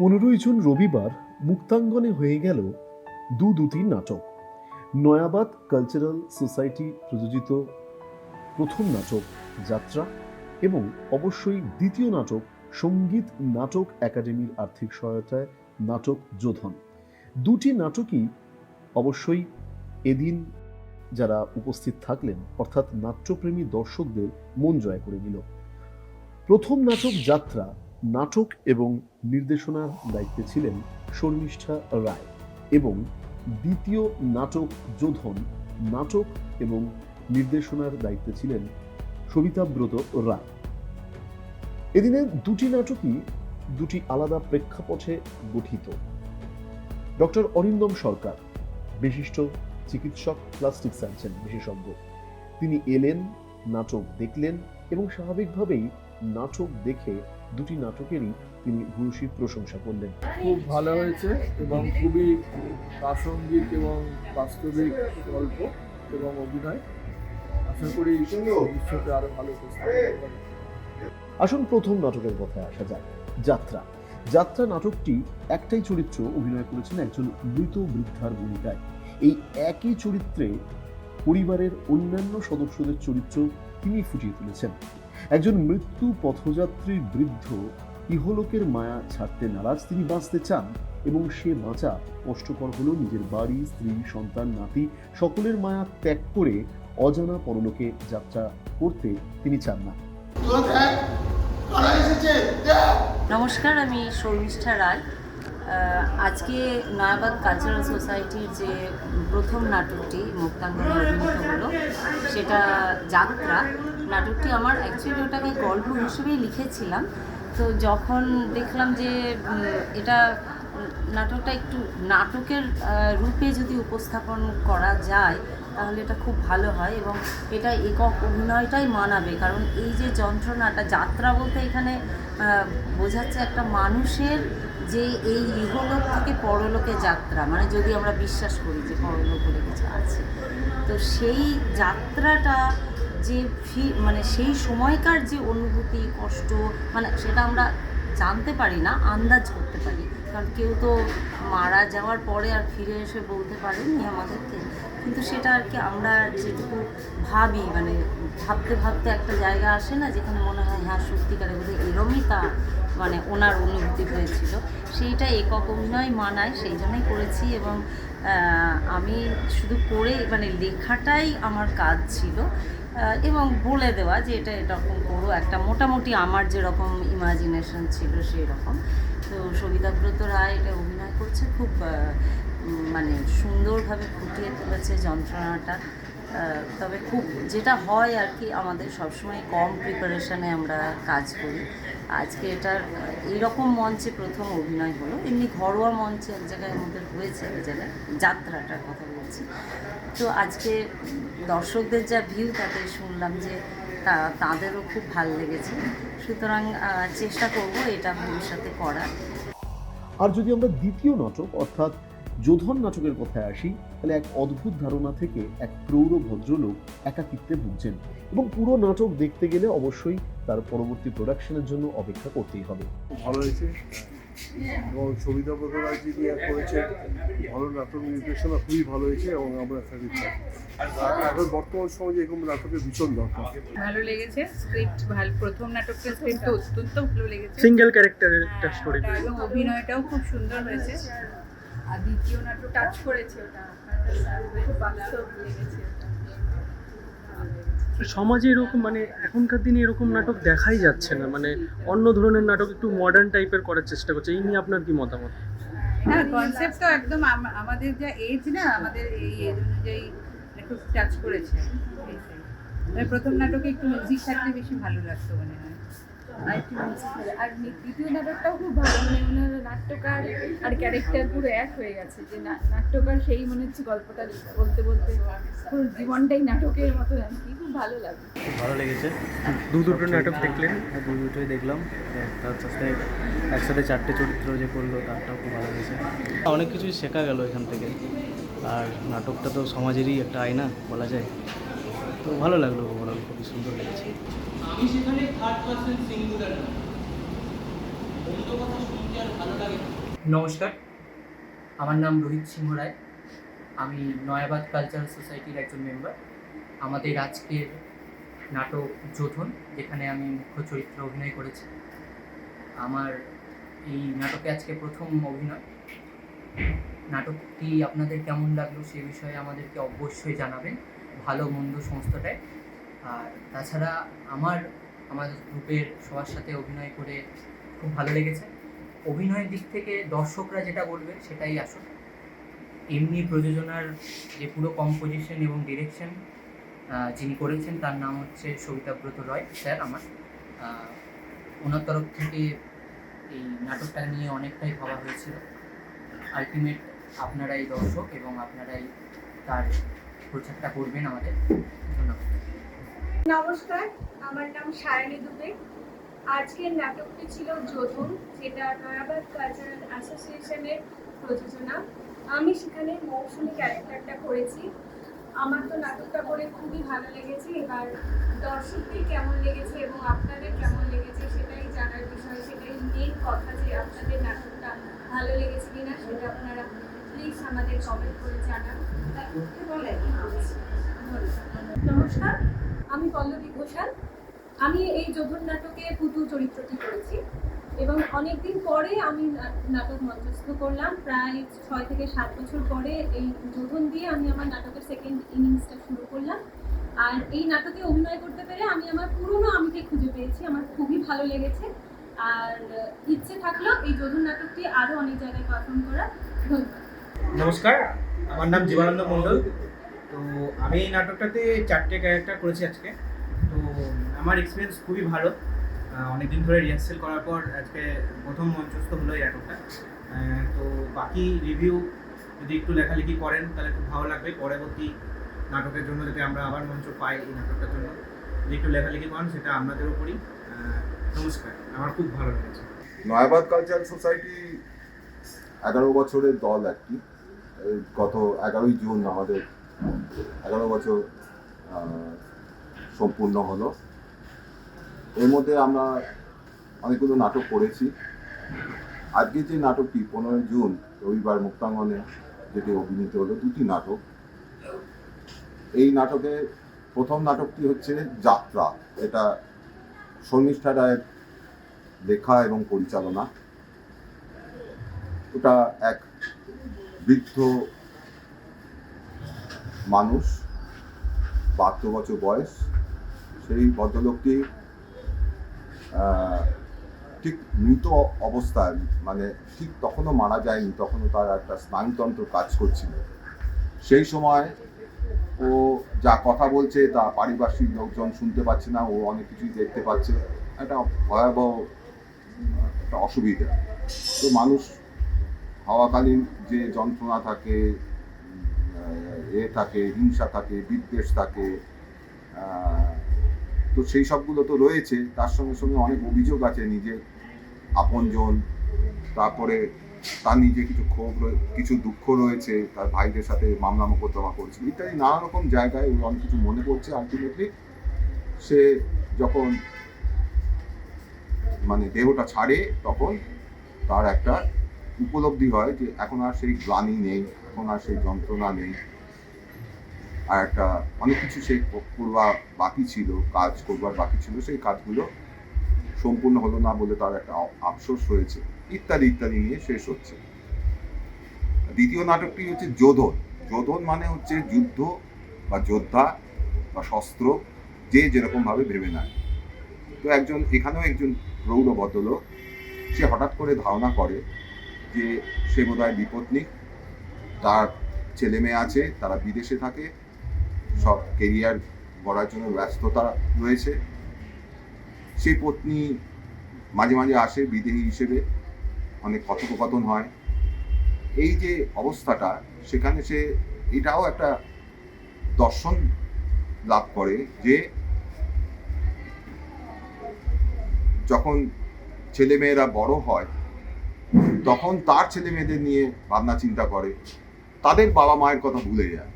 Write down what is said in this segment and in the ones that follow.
পনেরোই জুন রবিবার মুক্তাঙ্গনে হয়ে গেল দু দুটি নাটক। নয়াবাদ কালচারাল সোসাইটি প্রযোজিত প্রথম নাটক যাত্রা এবং অবশ্যই দ্বিতীয় নাটক সংগীত নাটক একাডেমির আর্থিক সহায়তায় নাটক যোধন। দুটি নাটকই অবশ্যই এদিন যারা উপস্থিত থাকলেন, অর্থাৎ নাট্যপ্রেমী দর্শকদের মন জয় করে নিল। প্রথম নাটক যাত্রা নাটক এবং নির্দেশনার দায়িত্বে ছিলেন শর্মিষ্ঠা রায় এবং দ্বিতীয় নাটক যোধন, নাটক এবং নির্দেশনার দায়িত্বে ছিলেন সবিতাব্রত রায়। এদিনে দুটি নাটকই দুটি আলাদা প্রেক্ষাপটে গঠিত। ডক্টর অরিন্দম সরকার, বিশিষ্ট চিকিৎসক, প্লাস্টিক সার্জন বিশেষজ্ঞ। তিনি এলেন, নাটক দেখলেন এবং স্বাভাবিকভাবেই নাটক দেখে দুটি নাটকেরই তিনি ভূয়সী প্রশংসা করলেন। খুব ভালো হয়েছে এবং খুবই প্রাসঙ্গিক এবং বাস্তবিক গল্প এবং অভিনয়। আশা করি ভবিষ্যতে আরও ভালো আসুন প্রথম নাটকের কথায় আসা যাক। যাত্রা। যাত্রা নাটকটি একটাই চরিত্র অভিনয় করেছেন একজন মৃত বৃদ্ধার ভূমিকায়। এই একই চরিত্রে পরিবারের অন্যান্য সদস্যদের চরিত্র তিনি ফুটিয়ে তুলেছেন। একজন মৃত্যু পথযাত্রীর বৃদ্ধ ইহলোকের মায়া ছাড়তে নারাজ তিনি বাঁচতে চান এবং সে বাঁচা কষ্টকর হলো নিজের বাড়ি, স্ত্রী, সন্তান, নাতি সকলের মায়া ত্যাগ করে অজানা পরলোকে যাত্রা করতে তিনি চান না। নমস্কার, আমি শর্মিষ্ঠা রায়। আজকে নয়াবাদ কালচারাল সোসাইটির যে প্রথম নাটকটি মুক্তাঙ্গনে অভিনীত হলো, সেটা যাত্রা। নাটকটি আমার অ্যাকচুয়ালি ওটাকে গল্প হিসেবেই লিখেছিলাম। তো যখন দেখলাম যে এটা নাটকটা একটু নাটকের রূপে যদি উপস্থাপন করা যায়, তাহলে এটা খুব ভালো হয় এবং এটা একক অভিনয়টাই মানাবে। কারণ এই যে যন্ত্রণাটা, যাত্রা বলতে এখানে বোঝাচ্ছে একটা মানুষের যে এই ইহলোক থেকে পরলোকে যাত্রা। মানে যদি আমরা বিশ্বাস করি যে পরলোক বলে কিছু আছে। তো সেই যাত্রাটা যে ফি মানে সেই সময়কার যে অনুভূতি, কষ্ট মানে সেটা আমরা জানতে পারি না, আন্দাজ করতে পারি। কারণ কেউ তো মারা যাওয়ার পরে আর ফিরে এসে বলতে পারেনি আমাদেরকে। কিন্তু সেটা আর কি আমরা যেটুকু ভাবি মানে ভাবতে ভাবতে একটা জায়গা আসে না, যেখানে মনে হয় হ্যাঁ সত্যিকারে বোধহয় এরমই তা মানে ওনার অনুভূতি হয়েছিল। সেইটা একক অভিনয় মানায়, সেই জন্যই করেছি এবং আমি শুধু করে মানে লেখাটাই আমার কাজ ছিল। এবং বলে দেওয়া যে এটা এরকম করো একটা, মোটামুটি আমার যেরকম ইমাজিনেশন ছিল সেই রকম তো সবিতাব্রত রায় এটা অভিনয় করছে, খুব মানে সুন্দরভাবে ফুটিয়ে তুলেছে যন্ত্রণাটা। তবে খুব যেটা হয় আর কি, আমাদের সবসময় কম প্রিপারেশনে আমরা কাজ করি। আজকে এটার এইরকম মঞ্চে প্রথম অভিনয় হলো। এমনি ঘরোয়া মঞ্চে এক জায়গায় আমাদের হয়েছে এক জায়গায়, যাত্রাটার কথা বলছি। তো আজকে দর্শকদের যা ভিউ তাতে শুনলাম যে তা তাদেরও খুব ভালো লেগেছে। সুতরাং চেষ্টা করব এটা ভবিষ্যতে করার। আর যদি আমরা দ্বিতীয় নাটক অর্থাৎ যোধন নাটকের কথায় আসি তাহলে এক অদ্ভুত ধারণা থেকে এক প্রৌঢ় ভদ্রলোক একাকিত্বে ভুগছেন এবং পুরো নাটক দেখতে গেলে অবশ্যই তার পরবর্তী প্রোডাকশনের জন্য অপেক্ষা করতেই হবে। ভালো হয়েছে। এবং সবিতা প্রকাশ যিনি করেছে ভালো নাটক নির্দেশনা খুবই ভালো হয়েছে এবং আমরা স্যাটিসফাই এখন বর্তমান সমাজে এরকম নাটকের ভীষণ দরকার। ভালো লেগেছে স্ক্রিপ্ট ভালো প্রথম নাটকটা স্ক্রিপ্ট অত্যন্ত ভালো লেগেছে। সিঙ্গেল ক্যারেক্টারের একটা হ্যাঁ, স্টোরি এবং অভিনয়টাও খুব সুন্দর হয়েছে। আর দ্বিতীয় নাটক টাচ করেছে। ওটা খুব বাস্তব লেগেছে। সমাজে এরকম মানে এখনকার দিনে এরকম নাটক দেখাই যাচ্ছে না। মানে অন্য ধরনের নাটক একটু মডার্ন টাইপের করার চেষ্টা করছে। এই নিয়ে আপনার কি মতামত? হ্যাঁ কনসেপ্ট তো একদম আমাদের যা এজ না, আমাদের এই এজ অনুযায়ী একটু টাচ করেছে। প্রথম নাটকে একটু মিউজিক থাকলে বেশি ভালো লাগতো মনে হয়। আর একটু music আর দ্বিতীয় নাটকটাও খুব ভালো মানে ওনার নাট্যকার আর ক্যারেক্টার পুরো এক হয়ে গেছে যে নাট্যকার সেই মনে হচ্ছে গল্পটা বলতে বলতে পুরো জীবনটাই নাটকের মতো আর কি খুব ভালো লাগে। খুব ভালো লেগেছে। দু দুটো নাটক দেখলেন? হ্যাঁ দু দুটোই দেখলাম। তার সাথে একসাথে চারটে চরিত্র যে করল তারটাও খুব ভালো লেগেছে। অনেক কিছুই শেখা গেল এখান থেকে। আর নাটকটা তো সমাজেরই একটা আয়না বলা যায়। তো ভালো লাগল ওভারঅল খুবই সুন্দর লেগেছে। আমি সেখানে থার্ড পার্সন সিঙ্গুলার অন্য কথা শুনতে আর ভালো লাগে নমস্কার, আমার নাম রোহিত সিংহ রায়। আমি নয়াবাদ কালচারাল সোসাইটির একজন মেম্বার আমাদের আজকের নাটক যোধন, যেখানে আমি মুখ্য চরিত্রে অভিনয় করেছি। আমার এই নাটকে আজকে প্রথম অভিনয়। নাটকটি আপনাদের কেমন লাগল সে বিষয়ে আমাদেরকে অবশ্যই জানাবেন। ভালো, মন্দ সমস্তটাই। আর তাছাড়া আমার আমার গ্রুপের সবার সাথে অভিনয় করে খুব ভালো লেগেছে। অভিনয়ের দিক থেকে দর্শকরা যেটা বলবে সেটাই আসল। এমনি প্রযোজনার যে পুরো কম্পোজিশন এবং ডিরেকশন যিনি করেছেন তার নাম হচ্ছে সবিতাব্রত রয়, স্যার আমার। ওনার তরফ থেকে এই নাটকটা নিয়ে অনেকটাই ভাবা হয়েছিল। আলটিমেট আপনারাই দর্শক এবং আপনারাই তার প্রচারটা করবেন আমাদের। ধন্যবাদ। নমস্কার আমার নাম সায়নী দুবে। আজকের নাটকটি ছিল যোধন যেটা নয়াবাদ কালচারাল অ্যাসোসিয়েশনের প্রযোজনা। আমি সেখানে মৌসুমি ক্যারেক্টারটা করেছি। আমার তো নাটকটা করে খুবই ভালো লেগেছে। এবার দর্শকদের কেমন লেগেছে এবং আপনাদের কেমন লেগেছে সেটাই জানার বিষয় সেটাই মেন কথা যে আপনাদের নাটকটা ভালো লেগেছে কিনা সেটা আপনারা প্লিজ আমাদের কমেন্ট করে জানান। নমস্কার। আমি পল্লবী ঘোষাল। আমি এই যোধন নাটকে পুতুল চরিত্রটি করেছি এবং অনেকদিন পরে আমি নাটক মঞ্চস্থ করলাম। প্রায় ছয় থেকে সাত বছর পরে এই যোধন দিয়ে আমি আমার নাটকের সেকেন্ড ইনিংসটা শুরু করলাম। আর এই নাটকে অভিনয় করতে পেরে আমি আমার পুরনো আমিকে খুঁজে পেয়েছি। আমার খুবই ভালো লেগেছে। আর ইচ্ছে থাকল এই যোধন নাটকটি আরও অনেক জায়গায় পারফর্ম করা ধন্যবাদ। নমস্কার, আমার নাম জীবানন্দ মণ্ডল। তো আমি এই নাটকটাতে চারটে ক্যারেক্টার করেছি আজকে। তো আমার এক্সপিরিয়েন্স খুবই ভালো। অনেকদিন ধরে রিহার্সেল করার পর আজকে প্রথম মঞ্চস্থ হলো এই নাটকটা। তো বাকি রিভিউ যদি একটু লেখালেখি করেন, তাহলে খুব ভালো লাগবে। পরবর্তী নাটকের জন্য যদি আমরা আবার মঞ্চ পাই এই নাটকটার জন্য। যদি একটু লেখালেখি করেন, সেটা আপনাদের উপরই নমস্কার। আমার খুব ভালো লেগেছে। নয়াবাদ কালচারাল সোসাইটি এগারো বছরের দল কি। গত এগারোই জুন আমাদের এগারো বছর সম্পূর্ণ হলো। এর মধ্যে আমরা অনেকগুলো নাটক করেছি। আজকে যে নাটকটি, পনেরোই জুন, রবিবার মুক্তাঙ্গনে যেটি অভিনীত হলো, দুটি নাটক। এই নাটকে প্রথম নাটকটি হচ্ছে যাত্রা। এটা শর্মিষ্ঠা রায়ের লেখা এবং পরিচালনা। ওটা এক বৃদ্ধ মানুষ, বাহাত্তর বছর বয়স, সেই ভদ্রলোকটি ঠিক মৃত অবস্থায় মানে ঠিক তখনও মারা যায়নি, তখনও তার একটা স্নায়ুতন্ত্র কাজ করছিল। সেই সময় ও যা কথা বলছে, তা পারিপার্শ্বিক লোকজন শুনতে পাচ্ছে না, ও অনেক কিছুই দেখতে পাচ্ছে। একটা ভয়াবহ, একটা অসুবিধা। তো মানুষ, হওয়াকালীন যে যন্ত্রণা থাকে এ থাকে, হিংসা থাকে, বিদ্বেষ থাকে তো সেই সবগুলো তো রয়েছে। তার সঙ্গে সঙ্গে অনেক অভিযোগ আছে নিজের আপনজন, তারপরে তার নিজে কিছু ক্ষোভ কিছু দুঃখ রয়েছে, তার ভাইদের সাথে মামলা মোকদ্দমা করেছিল, ইত্যাদি নানা রকম জায়গায় ও অনেক কিছু মনে করছে আলটিমেটলি সে যখন মানে দেহটা ছাড়ে, তখন তার একটা উপলব্ধি হয় যে এখন আর সেই গ্লানি নেই, এখন আর সেই যন্ত্রণা নেই। আর একটা, অনেক কিছু সেই করবার বাকি ছিল, কাজ করবার বাকি ছিল, সেই কাজগুলো সম্পূর্ণ হলো না বলে তার একটা আফসোস হয়েছে ইত্যাদি ইত্যাদি নিয়ে শেষ হচ্ছে। দ্বিতীয় নাটকটি হচ্ছে যোধন। যোধন মানে হচ্ছে যুদ্ধ বা যোদ্ধা বা শস্ত্র, যে যেরকম ভাবে নেয়। তো একজন, এখানেও একজন প্রৌঢ় ভদ্রলোক, সে হঠাৎ করে ধারণা করে যে সে বোধহয় বিপত্নিক তার ছেলে মেয়ে আছে, তারা বিদেশে থাকে সব কেরিয়ার গড়ার জন্য ব্যস্ততা রয়েছে। সেই পত্নী মাঝে মাঝে আসে বিদেহী হিসেবে, অনেক কথোপকথন হয়। এই যে অবস্থাটা, সেখানে সে এটাও একটা দর্শন লাভ করে যে যখন ছেলে মেয়েরা বড় হয়, তখন তার ছেলে মেয়েদের নিয়ে ভাবনা চিন্তা করে। তাদের বাবা মায়ের কথা ভুলে যায়।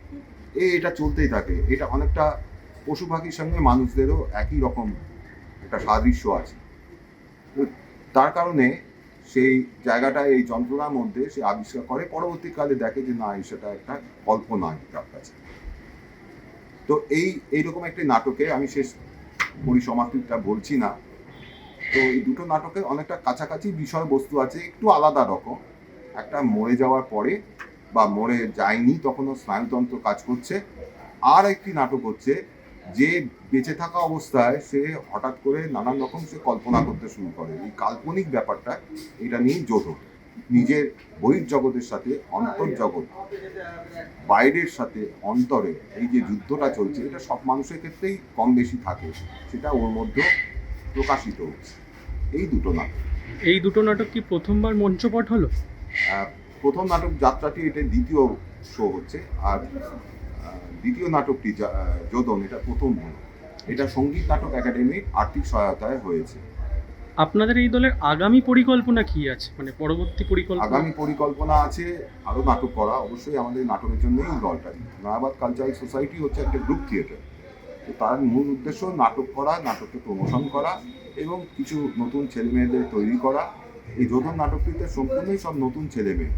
এ এটা চলতেই থাকে। এটা অনেকটা পশু পাখির সঙ্গে মানুষদেরও একই রকম একটা সাদৃশ্য আছে। তার কারণে সেই জায়গাটা, এই যন্ত্রণার মধ্যে সে আবিষ্কার করে, পরবর্তীকালে দেখে যে না সেটা একটা কল্পনা তার কাছে। তো এই, এইরকম একটি নাটকে আমি শেষ পরিসমাপ্তিটা বলছি না। তো এই দুটো নাটকে অনেকটা কাছাকাছি বিষয়বস্তু আছে, একটু আলাদা রকম। একটা মরে যাওয়ার পরে বা মরে যায়নি তখনও স্নায়ুতন্ত্র কাজ করছে। আর একটি নাটক হচ্ছে যে বেঁচে থাকা অবস্থায় সে হঠাৎ করে নানান রকম সে কল্পনা করতে শুরু করে। এই কাল্পনিক ব্যাপারটা এটা নিয়ে যোধক নিজের বহির্জগতের সাথে অন্তর্জগৎ বাইরের সাথে অন্তরে এই যে যুদ্ধটা চলছে এটা সব মানুষের ক্ষেত্রেই কম বেশি থাকে। সেটা ওর মধ্যে প্রকাশিত হচ্ছে। এই দুটো নাটক। এই দুটো নাটক কি প্রথমবার মঞ্চপট হলো? প্রথম নাটক যাত্রাটি এটা দ্বিতীয় শো হচ্ছে। আর দ্বিতীয় নাটকটি যোদন এটা প্রথম হলো। এটা সংগীত নাটক একাডেমির আর্থিক সহায়তায় হয়েছে। আপনাদের এই দলের আগামী পরিকল্পনা কি আছে? মানে পরবর্তী পরিকল্পনা? আগামী পরিকল্পনা আছে আরও নাটক করা। অবশ্যই আমাদের নাটকের জন্যই এই দলটা। নয়াবাদ কালচারাল সোসাইটি হচ্ছে একটা গ্রুপ থিয়েটার তো তার মূল উদ্দেশ্য নাটক করা নাটককে প্রমোশন করা এবং কিছু নতুন ছেলেমেয়েদের তৈরি করা। এই যোধন নাটকটিতে সম্পূর্ণই সব নতুন ছেলেমেয়ে।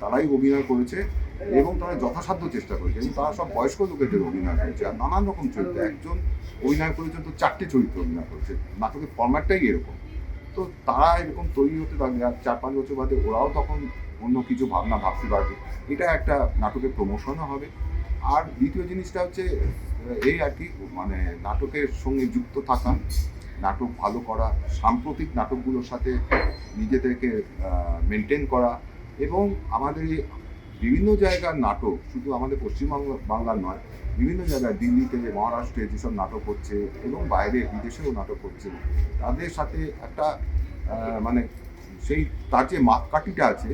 তারাই অভিনয় করেছে এবং তারা যথাসাধ্য চেষ্টা করেছে। এবং তারা সব বয়স্ক লোকেদের অভিনয় করেছে। আর নানান রকম চরিত্র। একজন অভিনয় করেছেন তো চারটে চরিত্র অভিনয় করেছে। নাটকের ফরম্যাটটাই এরকম। তো তারা এরকম তৈরি হতে থাকবে আর চার পাঁচ বছর বাদে ওরাও তখন অন্য কিছু ভাবনা ভাবতে পারবে। এটা একটা নাটকের প্রমোশনও হবে। আর দ্বিতীয় জিনিসটা হচ্ছে, এই আর কি মানে নাটকের সঙ্গে যুক্ত থাকা, নাটক ভালো করা, সাম্প্রতিক নাটকগুলোর সাথে নিজেদেরকে মেনটেন করা এবং আমাদের বিভিন্ন জায়গার নাটক, শুধু আমাদের পশ্চিমবঙ্গ বাংলার নয়, বিভিন্ন জায়গায় দিল্লিতে, মহারাষ্ট্রে যেসব নাটক হচ্ছে এবং বাইরে বিদেশেও নাটক হচ্ছে, তাদের সাথে একটা মানে সেই, তার যে মাপকাঠিটা আছে,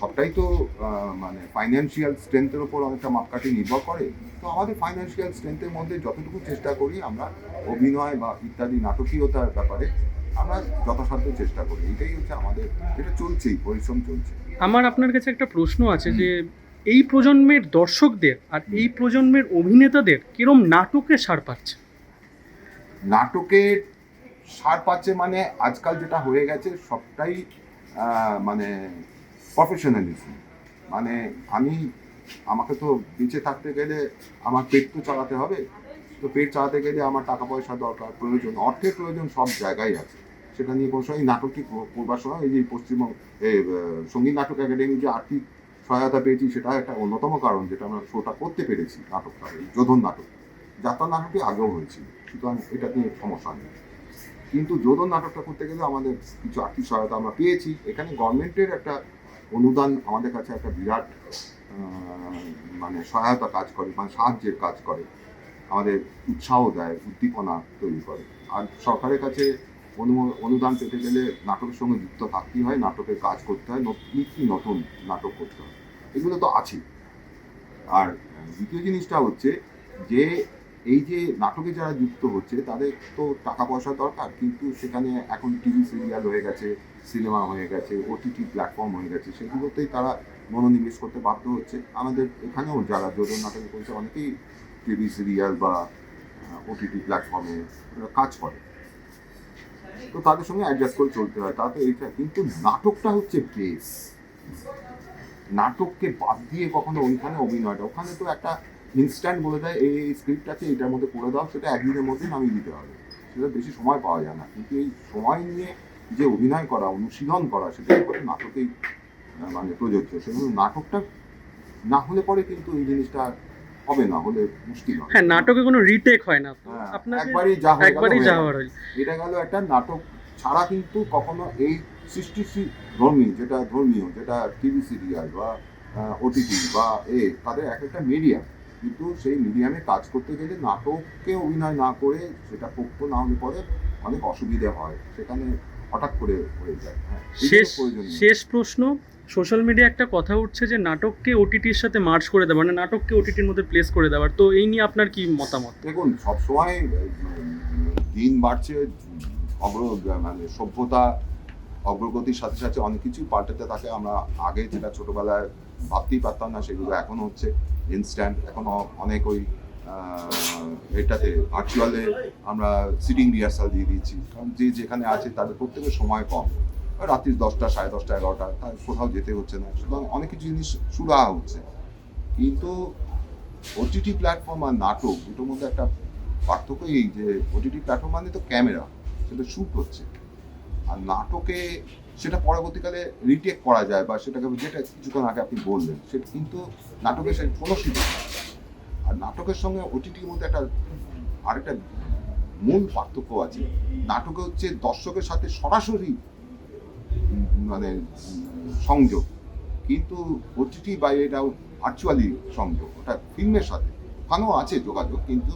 সবটাই তো মানে ফাইন্যান্সিয়াল স্ট্রেংথের ওপর অনেকটা মাপকাঠি নির্ভর করে। তো আমাদের ফাইন্যান্সিয়াল স্ট্রেংথের মধ্যে যতটুকু চেষ্টা করি আমরা অভিনয় বা ইত্যাদি নাটকীয়তার ব্যাপারে আমরা যথাসাধ্য চেষ্টা করি। এটাই হচ্ছে আমাদের যেটা চলছেই পরিশ্রম চলছে। আমার আপনার কাছে একটা প্রশ্ন আছে যে এই প্রজন্মের দর্শকদের আর এই প্রজন্মের অভিনেতাদের কিরম নাটকে সার পাচ্ছে? নাটকের সার পাচ্ছে মানে আজকাল যেটা হয়ে গেছে সবটাই মানে প্রফেশনালিজম মানে আমি আমাকে তো বেঁচে থাকতে গেলে আমার পেট তো চালাতে হবে। তো পেট চালাতে গেলে আমার টাকা পয়সা দরকার প্রয়োজন অর্থের প্রয়োজন সব জায়গায় আছে। সেটা নিয়ে কোনো সময় নাটকটি কর- করবার সময় এই যে পশ্চিমবঙ্গ সংগীত নাটক একাডেমি যে আর্থিক সহায়তা পেয়েছি সেটা একটা অন্যতম কারণ যেটা আমরা শোটা করতে পেরেছি নাটকটা, এই যোধন নাটক। যাত্রা নাটকটি আগেও হয়েছিল, সুতরাং এটা নিয়ে সমস্যা নেই। কিন্তু যোধন নাটকটা করতে গেলে আমাদের কিছু আর্থিক সহায়তা আমরা পেয়েছি। এখানে গভর্নমেন্টের একটা অনুদান আমাদের কাছে একটা বিরাট মানে সহায়তা কাজ করে মানে সাহায্যের কাজ করে। আমাদের উৎসাহ দেয়, উদ্দীপনা তৈরি করে। আর সরকারের কাছে অনুদান পেতে গেলে নাটকের সঙ্গে যুক্ত থাকতেই হয়, নাটকের কাজ করতে হয় নত- নতুন নাটক করতে হয়, এগুলো তো আছেই। আর দ্বিতীয় জিনিসটা হচ্ছে যে, এই যে নাটকে যারা যুক্ত হচ্ছে, তাদের তো টাকা পয়সা দরকার, কিন্তু সেখানে এখন টিভি সিরিয়াল হয়ে গেছে, সিনেমা হয়ে গেছে ওটিটি প্ল্যাটফর্ম হয়ে গেছে, সেগুলোতেই তারা মনোনিবেশ করতে বাধ্য হচ্ছে। আমাদের এখানেও যারা যোজন নাটক করছে, অনেকেই টিভি সিরিয়াল বা ওটিটি প্ল্যাটফর্মে কাজ করে। তো তাদের সঙ্গে অ্যাডজাস্ট করে চলতে হয়। তাতে এইটা কিন্তু নাটকটা হচ্ছে বেস নাটককে বাদ দিয়ে কখনো ওইখানে অভিনয়টা। ওখানে তো একটা ইনস্ট্যান্ট বলে দেয়, এই স্ক্রিপ্ট আছে, এটার মধ্যে করে দাও, সেটা একদিনের মধ্যে নামিয়ে দিতে হবে। সেটা বেশি সময় পাওয়া যায় না। কিন্তু এই সময় নিয়ে যে অভিনয় করা, অনুশীলন করা, সেটা নাটকেই মানে প্রযোজ্য। সেজন্য নাটকটা না হলে পরে কিন্তু এই জিনিসটা হবে না হলে মুশকিল হবে। হ্যাঁ নাটকে কোনো রিটেক হয় না। হ্যাঁ, একবারই যা হয়ে গেল একবারই যা গেল। এটা গেল একটা নাটক ছাড়া কিন্তু কখনো এই সৃষ্টি ধর্মী যেটা ধর্মীয় যেটা টিভি সিরিয়াল বা ওটিটি বা এ তাদের এক একটা মিডিয়াম কিন্তু সেই মিডিয়ামে কাজ করতে গেলে নাটককে অভিনয় না করে সেটা পক্ষ না হলে পরে অনেক অসুবিধে হয়। সেখানে হঠাৎ করে হয়ে যায়। হ্যাঁ শেষ প্রয়োজন শেষ প্রশ্ন সোশ্যাল মিডিয়া একটা কথা উঠছে যে নাটককে ওটিটির সাথে মার্চ করে দেওয়া মানে নাটককে ওটিটির মধ্যে প্লেস করে দেওয়ার। তো এই নিয়ে আপনার কি মতামত? দেখুন সবসময় দিন বাড়ছে অগ্র মানে সভ্যতা অগ্রগতির সাথে সাথে অনেক কিছু পাল্টাতে থাকে। আমরা আগে যেটা ছোটবেলায় ভাবতেই পারতাম না সেগুলো এখন হচ্ছে ইনস্ট্যান্ট এখন অনেক ওই এটাতে ভার্চুয়ালে আমরা সিটিং রিহার্সাল দিয়ে দিচ্ছি। কারণ যে যেখানে আছে তাদের প্রত্যেকের সময় কম। রাত্রি দশটা, সাড়ে দশটা, এগারোটা, তার কোথাও যেতে হচ্ছে না। সুতরাং অনেক কিছু জিনিস সুরাহা হচ্ছে। কিন্তু ওটিটি প্ল্যাটফর্ম আর নাটক দুটোর মধ্যে একটা পার্থক্য এই যে ওটিটি প্ল্যাটফর্ম মানে তো ক্যামেরা, সেটা শ্যুট হচ্ছে। আর নাটকে সেটা পরবর্তীকালে রিটেক করা যায় বা সেটাকে যেটা কিছুক্ষণ আগে আপনি বললেন সেটা কিন্তু নাটকের সেই ফলশ্রুতি আর নাটকের সঙ্গে ওটিটির মধ্যে একটা আরেকটা মূল পার্থক্য আছে। নাটকে হচ্ছে দর্শকের সাথে সরাসরি মানে সংযোগ। কিন্তু ওটিটি বা এটা ভার্চুয়ালি সংযোগ, ওটা ফিল্মের সাথে। ওখানেও আছে যোগাযোগ, কিন্তু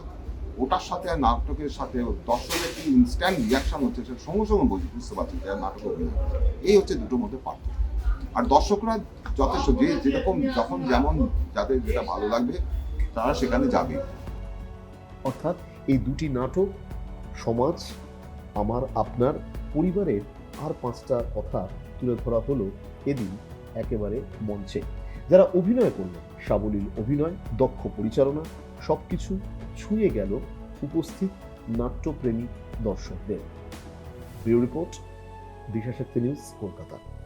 ওটার সাথে আর নাটকের সাথে দর্শকের কি ইনস্ট্যান্ট রিয়াকশন হচ্ছে সেটা সঙ্গে সঙ্গে বুঝ- বুঝতে পারছি যে নাটক অভিনয় এই হচ্ছে দুটোর মধ্যে পার্থক্য। আর দর্শকরা যথেষ্ট, যে যেরকম যখন যেমন যাদের যেটা ভালো লাগবে, তারা সেখানে যাবে। অর্থাৎ এই দুটি নাটক, সমাজ, আমার, আপনার, পরিবারের আর পাঁচটা কথা তুলে ধরা হলো এদিন একেবারে মঞ্চে। যারা অভিনয় করল সাবলীল অভিনয়, দক্ষ পরিচালনা সব কিছু ছুঁয়ে গেল উপস্থিত নাট্যপ্রেমী দর্শকদের। Bureau report, Disha Shakti news, Kolkata.